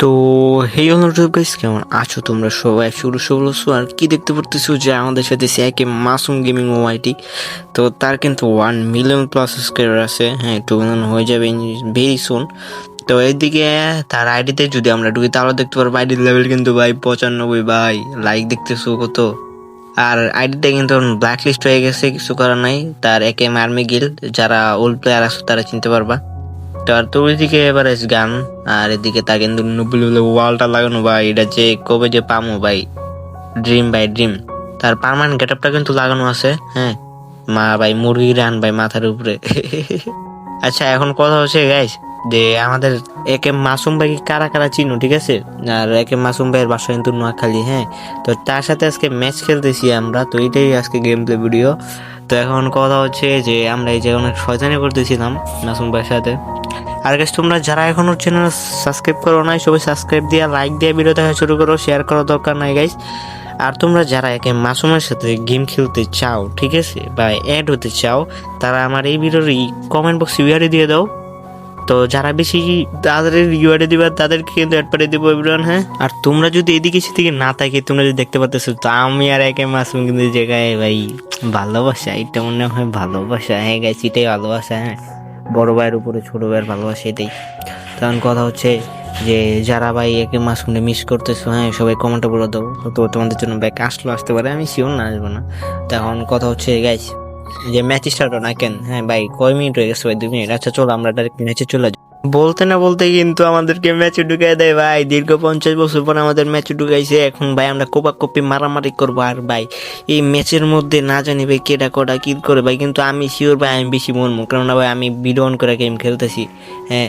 তো হেই অনুরোধ গাইস কেমন আছো তোমরা সবাই? শুরু শুরু আর কি দেখতে পারতেছো যে আমাদের সাথে একে মাসুম গেমিং ও ওয়াইটি তো তার কিন্তু ওয়ান মিলিয়ন প্লাস সাবস্ক্রাইবার আছে। হ্যাঁ টু মিলিয়ন হয়ে যাবে ভেরি সুন তো এইদিকে তার আইডিতে যদি আমরা ঢুকি, তাহলে দেখতে পারব আইডির লেভেল কিন্তু ভাই পঁচানব্বই, ভাই। লাইক দেখতেছো কত? আর আইডিটা কিন্তু ব্ল্যাক লিস্ট হয়ে গেছে, কিছু করার নাই। তার একে আর্মি গিল যারা ওল্ড প্লেয়ার আছে, তারা চিনতে পারবা। তো আর তোর ওইদিকে এবার গান, আর এদিকে তা কিন্তু ওয়ালটা লাগানো ভাই, এটা যে কবে যে পামো ভাই ড্রিম বাই ড্রিম তার পার্মানেন্ট গেট আপটা কিন্তু লাগানো আছে হ্যাঁ। মা ভাই, মুরগি রান ভাই মাথার উপরে। আচ্ছা এখন কথা হচ্ছে গাইস যে আমাদের একে মাসুম ভাই কারা কারা চিনো, ঠিক আছে? আর একে মাসুম ভাইয়ের বাসা কিন্তু নোয়াখালী হ্যাঁ। তো তার সাথে আজকে ম্যাচ খেলতেছি আমরা, তো এটাই আজকে গেম প্লে ভিডিও তো এখন কথা হচ্ছে যে আমরা এই যে অনেক শয়তানি করতেছিলাম মাসুম ভাইয়ের সাথে। আর গাছ তোমরা যারা এখনও চ্যানেল সাবস্ক্রাইব করো নাই, সবাই সাবস্ক্রাইব দিয়ে লাইক দিয়ে ভিডিও দেখা শুরু করো শেয়ার করার দরকার নাই গাইস আর তোমরা যারা একে মাসুমের সাথে গেম খেলতে চাও, ঠিক আছে? বা অ্যাড হতে চাও, তারা আমার এই ভিডিওর কমেন্ট বক্সে ইউআরই দিয়ে দাও। তো যারা বেশি তাদের ইউআরই দিবে, তাদেরকে কিন্তু অ্যাড করে দেবো এভরিওয়ান হ্যাঁ? আর তোমরা যদি এদিকে সেদিকে না থাকে, তোমরা যদি দেখতে পাচ্ছ তো আমি আর একে মাসুম কিন্তু জায়গায় ভাই ভালোবাসা, এটা মনে হয় ভালোবাসা হ্যাঁ গাইছি এটাই ভালোবাসা হ্যাঁ। বড় ভাইয়ের উপরে ছোট ভাইয়ের ভালোবাসা এটাই। তখন কথা হচ্ছে যে, যারা ভাই একে মাঝখানে মিস করতেছো হ্যাঁ সবাই কমেন্টে বলে দেবো তো তোমাদের জন্য ব্যাক আসলো, আসতে পারে, আমি শিওর না, আসব না। তখন কথা হচ্ছে গাইস যে ম্যাচ স্টার্ট না কেন? হ্যাঁ ভাই, কয় মিনিট হয়ে গেছে, ভাই দু মিনিট আচ্ছা চলো, আমরা ডাইরেক্ট ম্যাচে চলে যাই। বলতে না বলতে কিন্তু আমাদেরকে ম্যাচে ঢুকাই দেয় ভাই। দীর্ঘ পঞ্চাশ বছর পর আমাদের ম্যাচে ঢুকাইছে। এখন ভাই আমরা কোপা কপি মারামারি করব আর ভাই, এই ম্যাচের মধ্যে না জানি ভাই কেটা কটা কি করে ভাই। কিন্তু আমি শিওর ভাই আমি বেশি মনমু কেননা ভাই আমি অন করে গেম খেলতেছি। হ্যাঁ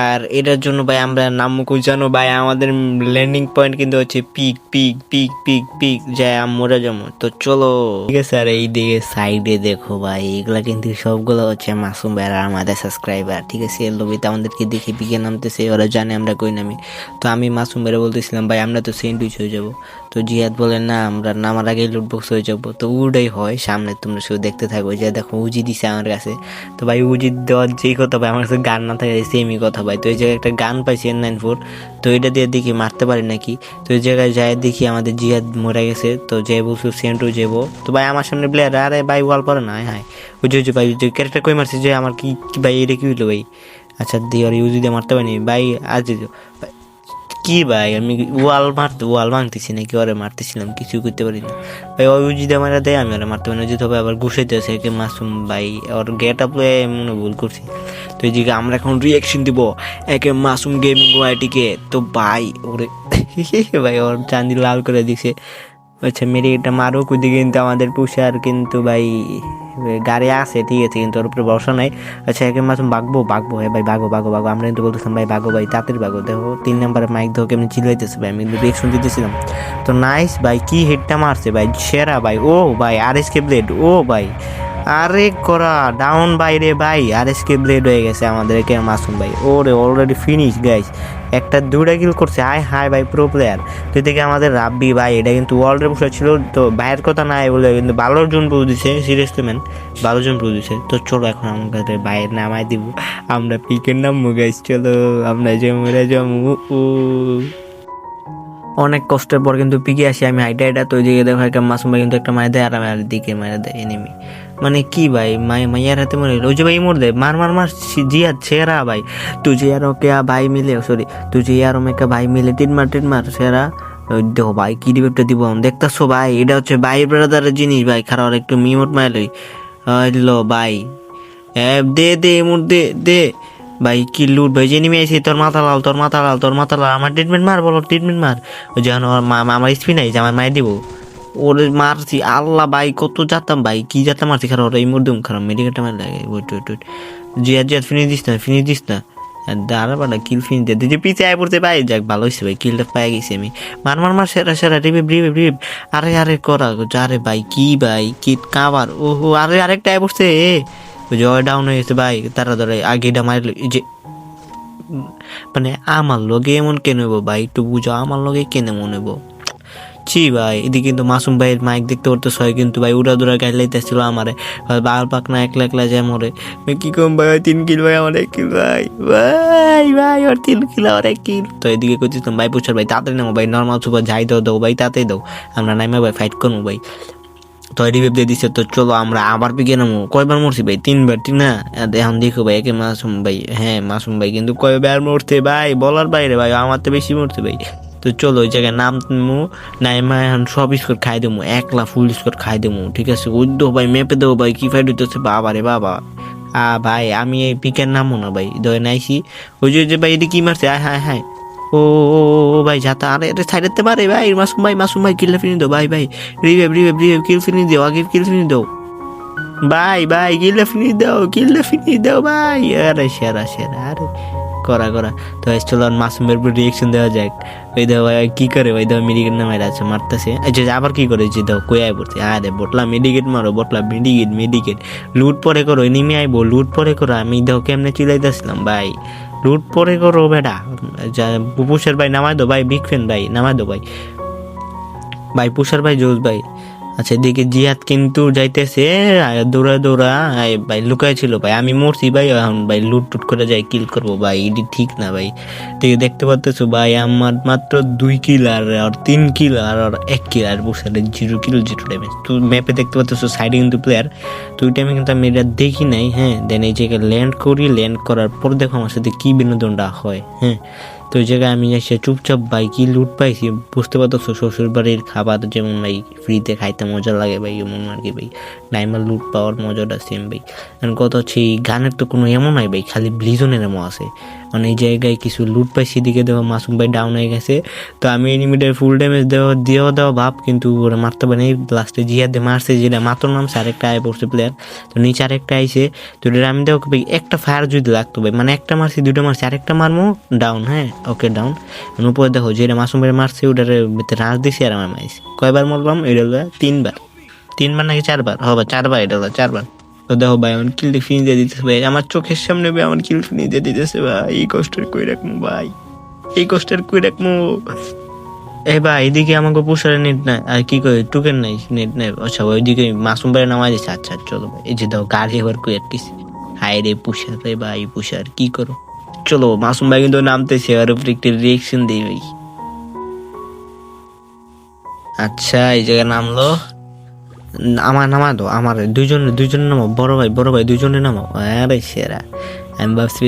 আর এটার জন্য ভাই আমরা নাম জানো ভাই, আমাদের ল্যান্ডিং পয়েন্ট কিন্তু হচ্ছে pick pick pick pick pick যায় আমরা যেমন তো চলো। ঠিক আছে, আর এই দিকে সাইডে দেখো ভাই, এগুলা কিন্তু সবগুলো হচ্ছে মাসুম ভাই আর আমাদের সাবস্ক্রাইবার ঠিক আছে এর লবিতে আমাদেরকে দেখে পিকে নামতেছে ওরা জানে আমরা কই নামি। তো আমি মাসুম ভাইরা বলতেছিলাম, ভাই, আমরা তো সেন্টুইচ হয়ে যাব। তো জিয়াদ বলে, না, আমরা নামার আগেই লুটবক্স হয়ে যাব। তো উডাই হয়, সামনে তোমরা শুধু দেখতে থাকো, যে দেখো উজি দিছে আমার কাছে। তো ভাই, উজি দেওয়ার যেই কথা, ভাই, আমার কাছে গান না থাকে সেমই কথা, ভাই। তো এই জায়গায় একটা গান পাইছি এন নাইন ফোর তো এটা দিয়ে দেখি মারতে পারি নাকি? তো এই জায়গায় যাই দেখি আমাদের জিয়াদ মরে গেছে। তো যে বলছো সেন্টু যাব। তো ভাই, আমার সামনে প্লেয়ার আরে ভাই ওয়াল পরে না হ্যাঁ ওই যে ভাই, যে ক্যারেক্টার কই মারছে, যে আমার কি, ভাই, এটা কি হইল, ভাই? আচ্ছা দিয়ে আর ইউজি দিয়ে মারতে পারিনি। ভাই, আজ কি ভাই? আমি ওয়াল মারতে ওয়াল ভাঙতেছি নাকি? ওরে মারতেছিলাম কিছু করতে পারি না ভাই ওই উজি দিয়ে মারা দেয়, আমি ওরা মারতে পারি না যদি হবে, আবার ঘুষাইতেছে একে মাসুম ভাই? ওর গেট আপ মনে ভুল করছি। তো এই আমরা এখন রিয়াকশন দিব একে মাসুম গেমিং ওয়াইটিকে তো ভাই, ওরে ভাই, ওর চান্দি লাল করে দিছে। আচ্ছা মেরে এটা মারুক ওইদিকে কিন্তু আমাদের পুষার কিন্তু ভাই গাড়ি আছে, ঠিক আছে, কিন্তু ওর উপরে ভরসা নাই। আচ্ছা একে মাছ বাগবো বাগবো হ্যাঁ ভাই বাগো বাগো বাগো আমরা কিন্তু বলতেছিলাম, ভাই বাগো ভাই তাঁতের বাগো দেখো, তিন নম্বরে মাইক দেখো কেমনি চিলাইতেছে ভাই, আমি কিন্তু রিয়েকশন দিতেছিলাম। তো নাইস ভাই, কি হেডটা মারছে, ভাই, সেরা, ভাই, ও, ভাই আর এস কে ব্লেড ও, ভাই আরে করা ডাউন বাইরে ভাই, আর এস কে ব্লেড হয়ে গেছে আমাদের একে মাসুম ভাই। ওরে অলরেডি ফিনিশ গাইস একটা দুইটা কিল করছে। হাই হাই ভাই প্রো প্লেয়ার তো থেকে আমাদের রাব্বি ভাই, এটা কিন্তু ওয়ার্ল্ডের বসে ছিল, তো ভাইয়ের কথা নাই বলে কিন্তু বারো জন প্রো দিছে সিরিয়াসলি ম্যান বারো জন প্রো দিছে। তো চলো এখন আমাদের ভাইয়ের নামাই দিব। আমরা পিকের নামবো গাইস চলো। আমরা জমুরা জমু ও অনেক কষ্টের পর কিন্তু পিকে আসি আমি, হাইটা হাইটা। তো ওই দিকে দেখো একটা মাসুম ভাই কিন্তু একটা মায়ের দেয়, আর আমি আর দিকে মায়ের দেয় এনিমি মানে কি ভাই? মাই মাইয়ার হাতে মরে গেলো। ওই যে ভাই মোর দে মার মার মার জিয়া ছেড়া ভাই। তুঝে আর ওকে ভাই মিলে সরি তুঝে আর ওকে ভাই মিলে তিন মার তিন মার ওই দেখো ভাই, কি ডিবেটটা দিব? দেখতেছো ভাই, এটা হচ্ছে ভাই ব্রাদারের জিনিস ভাই। খারাপ একটু মিমট মাইলই হইল ভাই। দে দে মোর দে দে। ভাই, কি লুট ভাই, যে নেমে তোর মাথা লাল, তোর মাথা লাল, তোর মাথা লাল। আমার ট্রিটমেন্ট মার, বলো, ট্রিটমেন্ট মার। ওই যেন আমার স্পিন আইছে, আমার মায়ের দিব। ওরে মারছি, আল্লাহ ভাই, কত যাতাম ভাই, কি যাতাম মারছি, খারাপ ওরা এই মুহূর্তে খারাপ মেডিকেলটা মার লাগে wait wait wait Ziyad Ziyad finish this না ফিনিশ দিস না। দাঁড়া বাড়া কিল ফিনিশ দিয়ে, যে পিছিয়ে আয় পড়তে পাই যাক, ভালো হয়েছে ভাই কিলটা পাই গেছি আমি। মার মার মার, সেরা সেরা রিভিভ রিভিভ রিভিভ আরে আরে, করা আরে ভাই, কি ভাই, কি কাবার, ওহো, আরে, আরেকটা আয় পড়ছে, এ। জয় ডাউন হয়ে গেছে ভাই, তারা ধরে আগেটা মারল যে মানে আমার লগে এমন কেন ভাই, একটু বুঝো, আমার লগে কেন এমন হইব? ছি ভাই। এদিকে কিন্তু মাসুম ভাইয়ের মাইক দেখতে পারতেছ হয় কিন্তু ভাই, উড়া দুরা গাইল লাইতেছিল আমারে। বাল পাক না একলা একলা যায় মরে। কি কম ভাই তিন কিল ভাই আমার এক কিল ভাই? ভাই ভাই, ওর তিন কিল আমার এক কিল তো এদিকে করছিলাম ভাই পুছার ভাই, তাড়াতাড়ি নামো ভাই নর্মাল সুপার যাই দাও দাও ভাই তাতেই দাও। আমরা নাইমা ভাই ফাইট করব ভাই। তো রিভিভ দিয়ে দিছে, তো চলো আমরা আবার পিকে নামো। কয়বার মরছি ভাই? তিনবার ঠিক না? এখন দেখো ভাই, একে মাসুম ভাই হ্যাঁ মাসুম ভাই কিন্তু কয়বার মরছে ভাই? বলার বাইরে ভাই, আমার তো বেশি মরছে ভাই। তো চলো ওই জায়গায় নাম তুমি নাইমা এখন সব স্কোর খাই দেবো একলা ফুল স্কোর খাই দেবো ঠিক আছে? ওই দেবো ভাই, মেপে দেবো ভাই, কি ফাইট হইতেছে? বাবা রে বাবা। আ ভাই, আমি এই পিকের নামও না ভাই দয় নাইছি। ওই যে যে ভাই, এটা কি মারছে? আয় হায় হায় ও ভাই, যাতা, আরে এটা সাইডেতে পারে ভাই, মাসুম ভাই মাসুম ভাই কিল্লা ফিনি দাও, ভাই ভাই। রিভেভ রিভেভ রিভেভ কিল ফিনি দাও, আগে কিল ফিনি দাও। ভাই ভাই কিল্লা ফিনি দাও কিল্লা ফিনি দাও, ভাই। আরে, সেরা সেরা, আরে। করা করা। তো চলো মাসুমের উপর রিয়েকশন দেওয়া যাক। ওই দেখো কি করে? ওই দেখো মেডিকেট নামে আছে মারতেছে। যে আবার কি করে? যে দেখো আয় পড়ছে? আরে, বটলা মেডিকেট মারো, বটলা মেডিকেট মেডিকেট লুট পরে করো এনিমি আইবো, লুট পরে করো। আমি দেখো কেমনে চিলাইতেছিলাম, ভাই। লুট পরে করো, বেটা। যা, পুষের ভাই নামাই দো ভাই বিগ ফ্যান ভাই নামাই দো ভাই। ভাই, পুষার ভাই, জোস, ভাই। আচ্ছা এদিকে জিহাদ কিন্তু যাইতেছে দৌড়া দৌড়া ভাই লুকাই ছিল ভাই। আমি মরছি ভাই, এখন ভাই লুট টুট করে যাই কিল করব ভাই, এটি ঠিক না ভাই। ঠিক দেখতে পাচ্তেছো ভাই, আমার মাত্র দুই কিল আর আর তিন কিল আর আর এক কিল আর পুষারে জিরো কিল জিরো ড্যামেজ তো ম্যাপে দেখতে পাচ্তেছো সাইডে কিন্তু প্লেয়ার তো টাইমে কিন্তু আমি এটা দেখি নাই হ্যাঁ। দেন এই জায়গায় ল্যান্ড করি ল্যান্ড করার পর দেখো আমার সাথে কী বিনোদনটা হয় হ্যাঁ। তো ওই জায়গায় আমি এসে চুপচাপ ভাই কি লুট পাইছি। বুঝতে পারতো শ্বশুর বাড়ির খাবার যেমন ভাই ফ্রিতে খাইতে মজা লাগে ভাই, এমন আর কি ভাই। ডাইমার লুট পাওয়ার মজাটা সেম ভাই। কারণ কথা হচ্ছে, এই গানের তো কোনো এমন নাই ভাই, খালি ব্লিজনের এমন আছে। মানে এই জায়গায় কিছু লুট পাইছি দিকে দেওয়া মাসুম ভাই ডাউন হয়ে গেছে। তো আমি এনিমিটার ফুল ড্যামেজ দেওয়া দিয়েও দেওয়া ভাব, কিন্তু ওরা মারতে পারে লাস্টে জিয়াদে মারছে, যেটা মাত্র নামছে, আরেকটা আয় পড়ছে প্লেয়ার তো নিচে আরেকটা আইসে তো এটা আমি দেখো ভাই, একটা ফায়ার যদি লাগতো ভাই মানে একটা মারছি, দুটো মারছি, আরেকটা মারমো ডাউন হ্যাঁ? ওকে ডাউন উপরে দেখো, যেটা মাসুম ভাই মারছে, ওটার ভিতরে রাজ দিছি আর আমার মাইছি। কয়বার মরলাম? এটা তিনবার। তিনবার নাকি চারবার? হবে চারবার এটা চারবার। তো দেখো ভাই আমার কিল ফিনিশ দিয়ে দিতেছে ভাই। আমার চোখের সামনে ভাই আমার কিল ফিনিশ দিয়ে দিতেছে ভাই। এই কষ্টের কই রাখমু ভাই? এই কষ্টের কই রাখব এ ভাই, এদিকে আমাকে পুষারে নেট নাই। আর কি করে টুকেন নাই নেট নাই। আচ্ছা ওইদিকে মাসুম ভাই নামাই দিচ্ছে আচ্ছা চলো ভাই। এই যে দাও গাড়ি এবার কই আটকিছে হায় রে পুষার রে ভাই, পুষার, কি করো? চলো, মাসুম ভাই কিন্তু নামতেছে। আর উপরে একটি রিয়েকশন দিই ভাই। আচ্ছা এই জায়গায় নামলো। আমার নামা তো আমার দুইজন দুইজন নামো বড় ভাই বড় ভাই দুইজনে নামো আরে সেরা। আমি ভাবছি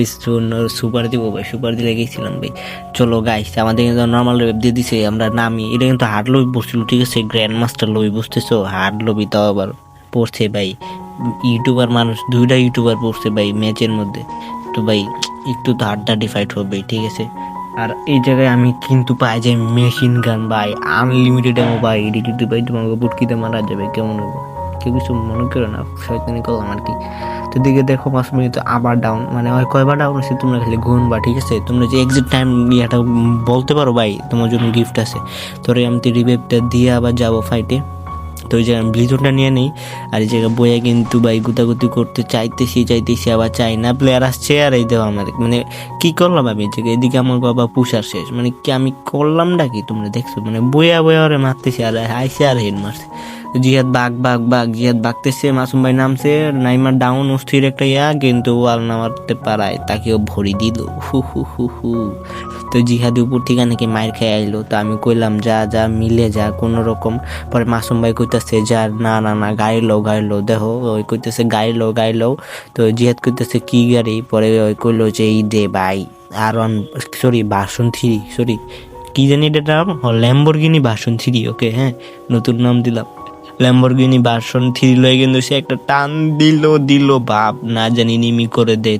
সুপার দিব ভাই, সুপার দিলে গেছিলাম ভাই। চলো গাইস আমাদের কিন্তু নর্মাল ওয়েব দিয়ে দিছে, আমরা নামি। এটা কিন্তু হার্ড লবি পড়ছিল, ঠিক আছে? গ্র্যান্ড মাস্টার লবি, বুঝতেছো? হার্ড লবি তাও আবার পড়ছে ভাই। ইউটিউবার মানুষ, দুইটা ইউটিউবার পড়ছে ভাই ম্যাচের মধ্যে। তো ভাই, একটু তো হাড্ডাডি ফাইট হবে, ঠিক আছে? আর এই জায়গায় আমি কিন্তু পাই যে মেশিন গান ভাই। আনলিমিটেড এমন ভাই। এডিটিতে ভাই তোমাকে বুটকিতে মারা যাবে। কেমন হবে কেউ কিছু মনে করো না। শয়তানি করলাম আর কি। তো দিকে দেখো, পাঁচ মিনিট আবার ডাউন মানে ওই কয়বার ডাউন আছে তোমরা খালি গুনবা, ঠিক আছে? তোমরা যে এক্সিট টাইম ইয়েটা বলতে পারো, ভাই। তোমার জন্য গিফট আছে। তোরে আমি রিভেভটা দিয়ে আবার যাব ফাইটে তো ওই জায়গায় ব্লিজনটা নিয়ে নিই, আর এই জায়গায় বইয়া কিন্তু ভাই গুতাগুতি করতে চাইতেছি চাইতেছি, আবার চাই না। প্লেয়ার আসছে আর এই দেখো আমার মানে কি করলাম আমি? জায়গায় এদিকে আমার বাবা পুষার শেষ। মানে কি আমি করলাম করলামটা কি তোমরা দেখছ? মানে বইয়া বইয়া ওরে মারতেছি, আর আইসে আর হেড মারছে। জিহাদ বাঘ বাঘ বাঘ, জিহাদ বাগতেছে মাসুম ভাই নামছে, নাইমার ডাউন অস্থির একটা ইয়া, কিন্তু ওয়াল নামাতে পারায়, তাকেও ভরি দিল। হু হু হু হু। তো জিহাদ উপর থেকে নাকি মায়ের খেয়ে আইলো। তো আমি কইলাম, যা যা, মিলে যা, কোনো রকম। পরে মাসুম ভাই কইতেছে, যা, না না না গাড়ি লো গাড়ি লো দেখো। ওই কইতেছে গাড়ি লো গাড়ি লো তো জিহাদ কইতেছে, কি গাড়ি? পরে ওই কইলো যে, এই দে ভাই আর অন সরি বাসন থ্রি সরি কি জানি এটা নাম? ল্যাম্বরগিনি বাসন থ্রি ওকে হ্যাঁ নতুন নাম দিলাম। ল্যাম্বরগিনি বাসন থ্রি লয়ে কিন্তু সে একটা টান দিল দিল, বাপ, না জানি নিমি করে দে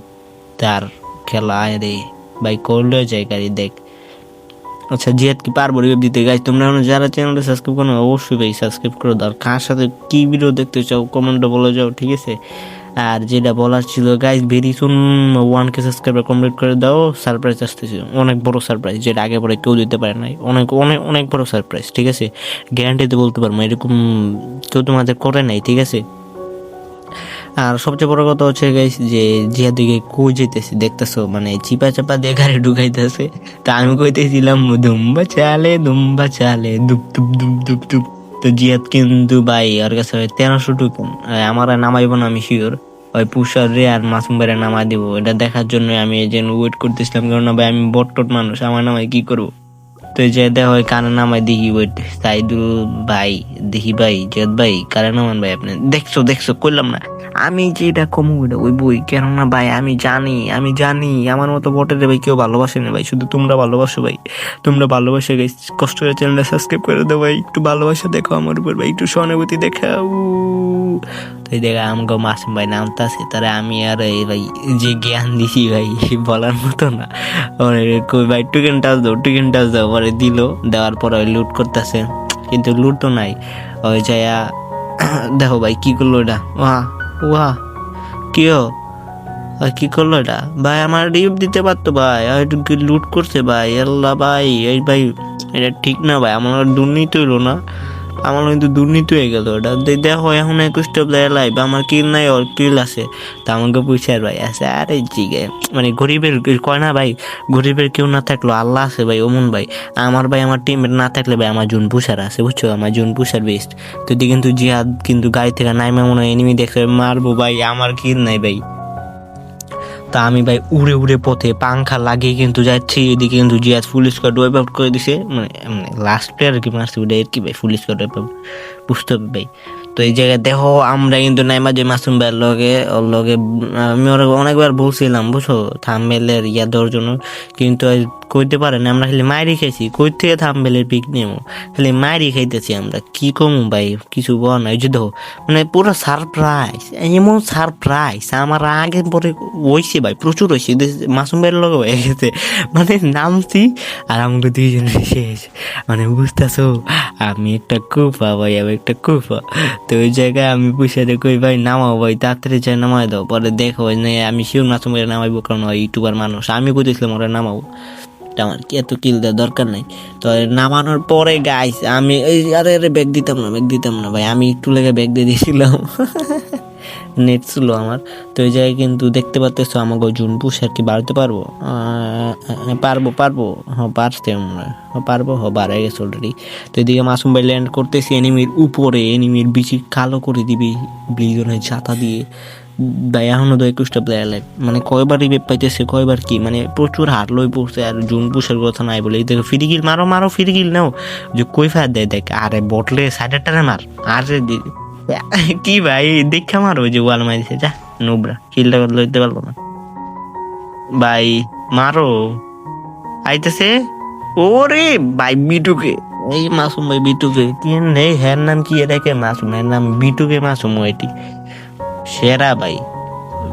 তার খেলা আয় রে। ভাই করলে যায় গাড়ি দেখ। আচ্ছা জিহাদ কি পারব রিভিউ দিতে? গাইজ তোমরা এখন যারা চ্যানেলটা সাবস্ক্রাইব করো অবশ্যই ভাই সাবস্ক্রাইব করে দাও। কার সাথে কি ভিডিও দেখতে চাও কমেন্টে বলে যাও, ঠিক আছে? আর যেটা বলার ছিল guys very soon one K subscriber complete করে দাও। সারপ্রাইজ আসতেছে, অনেক বড় সারপ্রাইজ যেটা আগে পরে কেউ দিতে পারে নাই। অনেক অনেক অনেক বড় সারপ্রাইজ ঠিক আছে? গ্যারান্টিতে বলতে পারব এরকম কেউ তোমাদের করে নাই, ঠিক আছে? আর সবচেয়ে বড় কথা হচ্ছে গাইস যে জিয়া দিকে কই যেতেছে দেখতেছো? মানে চিপা চাপা দিয়ে গাড়ি ঢুকাইতেছে। তা আমি কইতেছিলাম, দুম্বা চালে দুম্বা চালে, দুপ দুপ দুপ দুপ দুপ। তো জিয়াদ কিন্তু ভাই, ওর কাছে তেরোশো টুকুন আমার নামাইবো না, আমি শিওর ওই পুষার রে আর মাসুম ভাইরে নামাই দিব। এটা দেখার জন্য আমি জন্য ওয়েট করতেছিলাম কারণ ভাই, আমি বট্টট মানুষ, আমার নামাই কি করব? তো যে দেখ, ওই কানে নামাই দেখি ওয়েট সাইদুল ভাই, দেখি ভাই জেদ ভাই, কারে নামান ভাই আপনি? দেখছ দেখছ করলাম না। আমি যেটা কমু এটা ওই বই, কেননা ভাই আমি জানি আমি জানি, আমার মতো বটের ভাই কেউ ভালোবাসে না ভাই, শুধু তোমরা ভালোবাসো ভাই। তোমরা ভালোবাসে গাই কষ্ট করে চ্যানেলটা সাবস্ক্রাইব করে দাও ভাই, একটু ভালোবাসা দেখো আমার উপর ভাই, একটু সহানুভূতি দেখাও। তো এই দেখা আমাকে মাসুম ভাই নামতাছে, তারা আমি আর এই ভাই, যে জ্ঞান দিছি ভাই, বলার মতো না। কই ভাই টুকেন টাচ দাও টুকেন টাচ দাও, পরে দিল, দেওয়ার পরে ওই লুট করতেছে। কিন্তু লুট তো নাই। ওই যায়া, দেখো ভাই, কি করল এটা ওয়া ওয়া কেউ আর কি করল এটা? ভাই, আমার রিপ দিতে পারতো ভাই। কি লুট করছে ভাই? আল্লাহ ভাই, এই ভাই, এটা ঠিক না ভাই, আমার দুর্নীতি হইল না। আমার কিন্তু দুর্নীতি হয়ে গেল। ওটা দেখো, এখন একুশটা প্লেয়ার লাইভ আমার কিল নাই, ওর কিল আছে। তা আমাকে পুষার ভাই আছে আরে জিগে মানে গরিবের, কয় না ভাই, গরিবের কেউ না থাকল, আল্লাহ আছে ভাই, অমন ভাই। আমার ভাই, আমার টিমের না থাকলে ভাই, আমার জুন পুষার আছে, বুঝছ? আমার জুন পুষার বেস্ট তো কিন্তু জিহাদ কিন্তু গাড়ি থেকে নাইমে মনে হয় এনিমি দেখছে মারবো ভাই, আমার কিল নাই ভাই। তা আমি ভাই উড়ে উড়ে পথে পাংখা লাগিয়ে কিন্তু যাচ্ছি। এদিকে কিন্তু Ziaz full squad wipe out করে দিছে। মানে লাস্ট প্লেয়ার কি মারছে, ওটা আর কি ভাই ফুল স্কোয়াড ওয়েব আউট বুঝতে হবে ভাই। তো এই জায়গায় দেখো, আমরা কিন্তু নাইমা যে মাসুম ভাইয়ের লগে, ওর লগে, আমি ওরা অনেকবার বলছিলাম, বুঝছ? থামবেলের ইয়া দেওয়ার জন্য। কিন্তু কইতে পারে না, আমরা খালি মাইরি খাইছি। কই থেকে থামবেলের পিক নেব? খালি মাইরি খাইতেছি আমরা। কি কমু ভাই? কিছু বল না যে দেখো মানে পুরো সারপ্রাইজ এমন সারপ্রাইজ আমার আগে পরে হয়েছে ভাই, প্রচুর হয়েছে মাসুম ভাইয়ের লগে হয়ে গেছে। মানে নামছি আর আমাকে দুইজনে শেষ। মানে বুঝতেছো, আমি একটা কুফা ভাই, আমি একটা কুফা। তো ওই জায়গায় আমি পুষে কই ভাই নামাও ভাই, তাড়াতাড়ি চাই নামাই দাও। পরে দেখো ওই নে আমি শিওর নাচ মেরে নামাইবো, কারণ ওই ইউটিউবার মানুষ। আমি বুঝেছিলাম ওরা নামাবো আমার এত কিল দেওয়ার দরকার নাই। তো নামানোর পরে গাইছে আমি এই আরে আরে ব্যাগ দিতাম না ব্যাগ দিতাম না ভাই। আমি একটু লেগে ব্যাগ দিয়ে দিয়েছিলাম। নেট ছিল আমার। তো এই জায়গায় কিন্তু দেখতে পাচ্তেছো আমাকে জুন পুষ আর কি বাড়তে পারব? পারব পারব। হ্যাঁ। পারতে আমরা পারব, হ, বাড়াই গেছে অলরেডি তো এদিকে মাসুম ভাই ল্যান্ড করতেছি এনিমির উপরে। এনিমির বিচি কালো করে দিবি ব্লিজনের ছাতা দিয়ে। ভাই, এখনও তো একুশটা প্লেয়ার লাইভ মানে কয়বার রিভেপ পাইতেছে, কয়বার কি? মানে প্রচুর হার লই পড়ছে আর জুন পুষের কথা নাই বলে। এই দেখো ফিরিগিল মারো মারো ফিরিগিল নাও। যে কই ফায়ার দেয়, দেখ, আরে বটলে সাইডের টানে মার। আরে দি- কি ভাই দেখা মারো ওই যে ওয়াল মারিছে যা নোবরা কিলটা লইতে পারব না। ভাই, মারো। আইতেছে? ওরে ভাই, বিটুকে। এই মাসুম ভাই, বিটুকে। কি নেই হ্যার নাম কি এটাকে মাসুম এর নাম বিটুকে মাসুম এটি সেরা ভাই।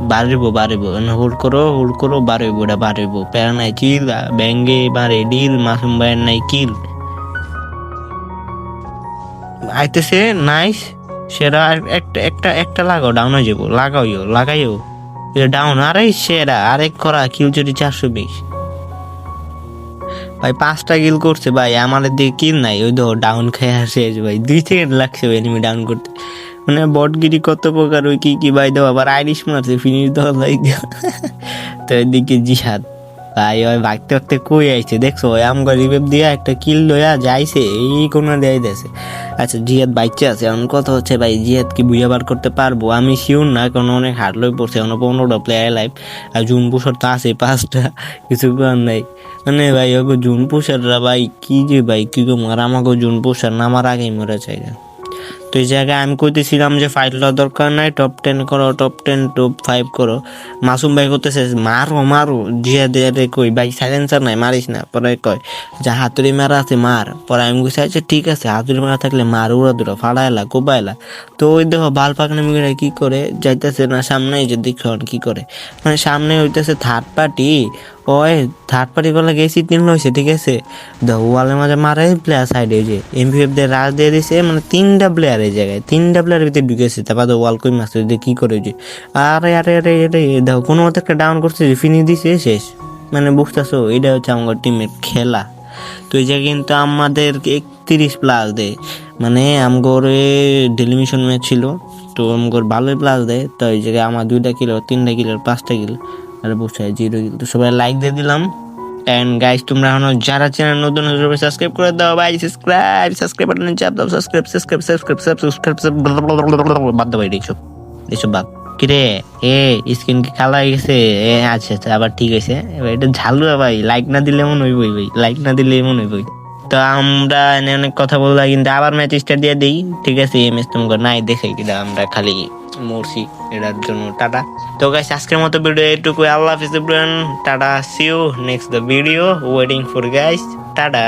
বাড়িব বাড়িব হোল্ড করো হোল্ড করো বাড়িব ওটা বাড়িব প্যারা নাই চিল ব্যাঙ্গে বাড়ে ডিল মাসুম ভাইয়ের নাই কিল আইতেছে নাইস সেরা একটা একটা একটা লাগাও ডাউন হয়ে যাব, লাগাইও লাগাইও। এটা ডাউন আরে সেরা, আরেক করা কিল যদি চারশো বিশ। ভাই, পাঁচটা কিল করছে, ভাই আমাদের দিকে কিল নাই, ওই তো ডাউন খেয়ে আসে ভাই, দুই সেকেন্ড লাগছে ওই এনিমি ডাউন করতে। মানে বটগিরি কত প্রকার, ওই কি কি ভাই দেওয়া আবার আইরিশ মারছে ফিনিশ দেওয়া লাইক তো এদিকে জিহাদ। ভাই ওই ভাগতে ভাগতে কই আইছে? দেখছ, ওই আমগা রিভেপ দিয়া একটা কিল লইয়া যাইছে, এই কোনো দেয় দেছে। আচ্ছা জিহাদ বাইচে আছে, এখন কথা হচ্ছে, ভাই, জিহাদ কি বুঝে বার করতে পারব? আমি শিওর না, কারণ অনেক হার্ড লই পড়ছে, এখন পনেরোটা প্লেয়ার লাইফ আর জুন পুষার তো আছে পাঁচটা, কিছু করার নাই। মানে ভাই, ওগো জুন পুষাররা, ভাই, কি যে ভাই, কি আর আমাকে জুন পুষার নামার আগেই মরে যায় তো এই জায়গায় আমি কইতেছিলাম যে ফাইট দরকার নাই টপ টেন করো টপ টেন টপ ফাইভ করো। মাসুম ভাই করতেছে মারো মারো। দিয়ে রে কই, ভাই সাইলেন্সার নাই, মারিস না। পরে কয়, যা হাতুড়ি মারা আছে, মার। পরে আমি কইছি আচ্ছা ঠিক আছে, হাতুড়ি মারা থাকলে মার, উড়া দুরা, ফাড়াইলা, কোবাইলা। তো ওই দেখো, বাল পাকনা মিগড়া কি করে? যাইতেছে না সামনে যে দেখুন কি করে। মানে সামনে হইতেছে থার্ড পার্টি ওই থার্ড পার্টি বলে গেছি তিন হয়েছে ঠিক আছে? দা ওয়ালের মাঝে মারে প্লেয়ার সাইডে যে এমপিএফ দিয়ে রাজ দিয়ে দিছে মানে তিনটা প্লেয়ার এই জায়গায়, তিনটা প্লেয়ারের ভিতরে ঢুকেছে, তারপর তো ওয়াল কই মারছে যে কি করে যে, আরে আরে আরে আরে, দেখো, কোনো মতো একটা ডাউন করছে ফিনি দিছে, শেষ। মানে বুঝতেছো, এটা হচ্ছে আমার টিমের খেলা। তো এই জায়গায় কিন্তু আমাদের একত্রিশ প্লাস দেয়। মানে আমগরে ডেলিমিশন ম্যাচ ছিল, তো আমগর ভালোই প্লাস দেয় তো এই জায়গায় আমার দুইটা কিলো তিনটা কিলো পাঁচটা কিলো আর বসে, জিরো তো সবাই লাইক দিয়ে দিলাম। এন্ড গাইস তোমরা এখনও যারা চ্যানেল নতুন হিসেবে সাবস্ক্রাইব করে দাও। ভাই সাবস্ক্রাইব সাবস্ক্রাইব বাটনে চাপ দাও। Subscribe subscribe subscribe subscribe subscribe বাদ দাও ভাই এইসব। এইসব বাদ। কিরে? এ স্ক্রিন কি কালো হয়ে গেছে? এ আচ্ছা আচ্ছা আবার ঠিক আছে এবার এটা ঝালু ভাই। লাইক না দিলে এমন হইবই ভাই। লাইক না দিলে এমন হইবই। তো আমরা এনে অনেক কথা বললাম, কিন্তু আবার ম্যাচ স্টার্ট দিয়ে দিই। ঠিক আছে, এই ম্যাচ তোমাকে নাই দেখে কিনা আমরা খালি মরছি, এটার জন্য। টাটা। তো গাইস আজকের মতো ভিডিও এটুকু আল্লাহ হাফিজ tata see you next the video waiting for guys tata.